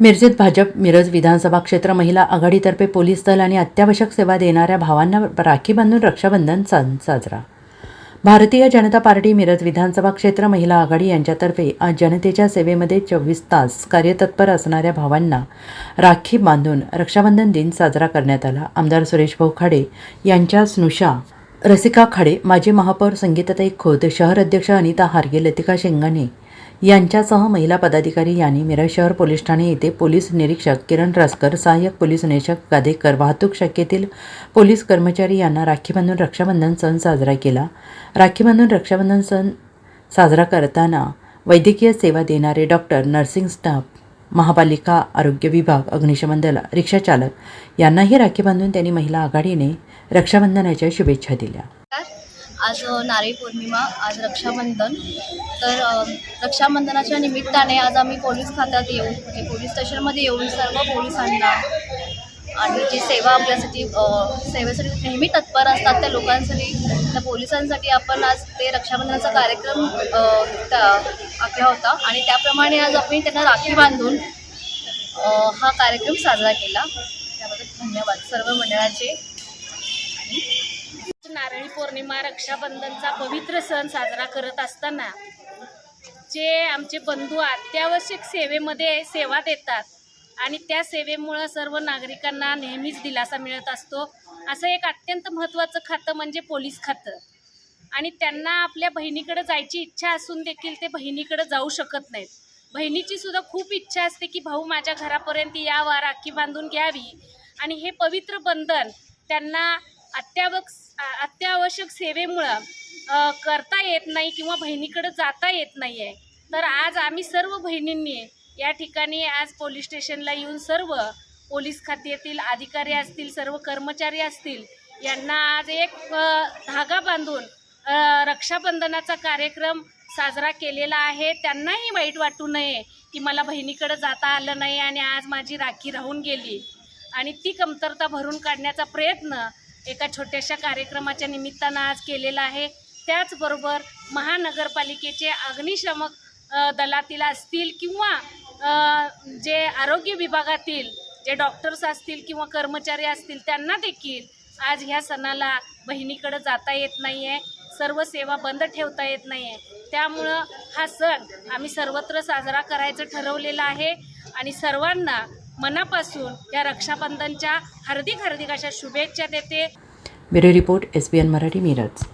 मिरजेत भाजप मिरज विधानसभा क्षेत्र महिला आघाडीतर्फे पोलीस दल आणि अत्यावश्यक सेवा देणाऱ्या भावांना राखी बांधून रक्षाबंधन सण साजरा. भारतीय जनता पार्टी मिरज विधानसभा क्षेत्र महिला आघाडी यांच्यातर्फे आज जनतेच्या सेवेमध्ये चोवीस तास कार्यतत्पर असणाऱ्या भावांना राखी बांधून रक्षाबंधन दिन साजरा करण्यात आला. आमदार सुरेश भाऊ खाडे यांच्या स्नुषा रसिका खाडे माजी महापौर संगीताताई खोत शहर अध्यक्ष अनिता हार्गे लतिका शेंगाणे यांच्यासह महिला पदाधिकारी यांनी मिरज शहर पोलीस ठाणे येथे पोलीस निरीक्षक किरण रासकर सहाय्यक पोलीस निरीक्षक गादेकर वाहतूक शाखेतील पोलीस कर्मचारी यांना राखी बांधून रक्षाबंधन सण साजरा केला. राखी बांधून रक्षाबंधन सण साजरा करताना वैद्यकीय सेवा देणारे डॉक्टर नर्सिंग स्टाफ महापालिका आरोग्य विभाग अग्निशमन दल रिक्षाचालक यांनाही राखी बांधून त्यांनी महिला आघाडीने रक्षाबंधनाच्या शुभेच्छा दिल्या. आज नारळी पौर्णिमा आज रक्षाबंधन. तर रक्षाबंधनाच्या निमित्ताने आज आम्ही पोलीस खात्यात येऊन म्हणजे पोलीस स्टेशनमध्ये येऊन सर्व पोलिसांना आणि जी सेवा आपल्यासाठी सेवेसाठी नेहमी तत्पर असतात त्या लोकांसाठी त्या पोलिसांसाठी आपण आज ते रक्षाबंधनाचा कार्यक्रम त्या- आखला होता. आणि त्याप्रमाणे आज आपण त्यांना राखी बांधून हा कार्यक्रम साजरा केला. त्याबद्दल धन्यवाद सर्व मंडळाचे. नारळी पौर्णिमा रक्षाबंधनचा पवित्र सण साजरा करत असताना जे आमचे बंधू अत्यावश्यक सेवेमध्ये सेवा देतात आणि त्या सेवेमुळं सर्व नागरिकांना नेहमीच दिलासा मिळत असतो असं एक अत्यंत महत्त्वाचं खातं म्हणजे पोलीस खातं. आणि त्यांना आपल्या बहिणीकडे जायची इच्छा असून देखील ते बहिणीकडे जाऊ शकत नाहीत. बहिणीची सुद्धा खूप इच्छा असते की भाऊ माझ्या घरापर्यंत यावा राखी बांधून घ्यावी. आणि हे पवित्र बंधन त्यांना अत्यावक अत्यावश्यक सेवेमुळं करता येत नाही किंवा बहिणीकडं जाता येत नाही आहे तर आज आम्ही सर्व बहिणींनी या ठिकाणी आज पोलीस स्टेशनला येऊन सर्व पोलीस खात्यातील अधिकारी असतील सर्व कर्मचारी असतील यांना आज एक धागा बांधून रक्षाबंधनाचा कार्यक्रम साजरा केलेला आहे. त्यांनाही वाईट वाटू नये की मला बहिणीकडं जाता आलं नाही आणि आज माझी राखी राहून गेली. आणि ती कमतरता भरून काढण्याचा प्रयत्न एका छोट्याशा कार्यक्रमाच्या निमित्तानं आज केलेला आहे. त्याचबरोबर महानगरपालिकेचे अग्निशमक दलातील असतील किंवा जे आरोग्य विभागातील जे डॉक्टर्स असतील किंवा कर्मचारी असतील त्यांना देखील आज ह्या सणाला बहिणीकडं जाता येत नाही आहे सर्व सेवा बंद ठेवता येत नाही आहे त्यामुळं हा सण आम्ही सर्वत्र साजरा करायचं ठरवलेला आहे आणि सर्वांना मनापासून या रक्षाबंधनच्या हार्दिक हार्दिक अशा शुभेच्छा देते. Bureau report S B N Marathi Miraj.